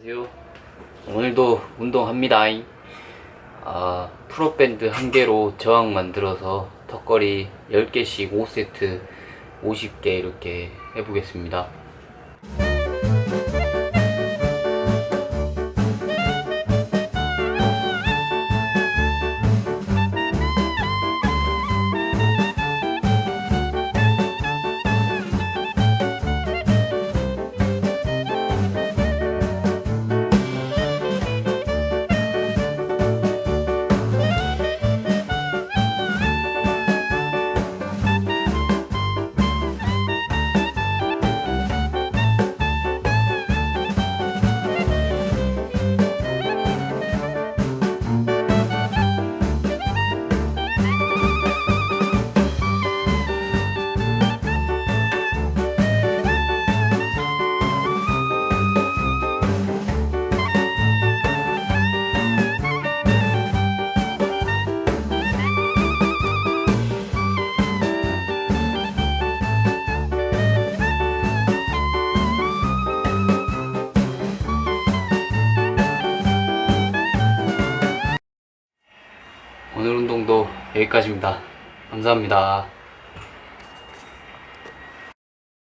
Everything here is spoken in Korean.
안녕하세요. 오늘도 운동합니다. 아, 프로밴드 한 개로 저항 만들어서 턱걸이 10개씩 5세트 50개 이렇게 해보겠습니다. 오늘 운동도 여기까지입니다. 감사합니다.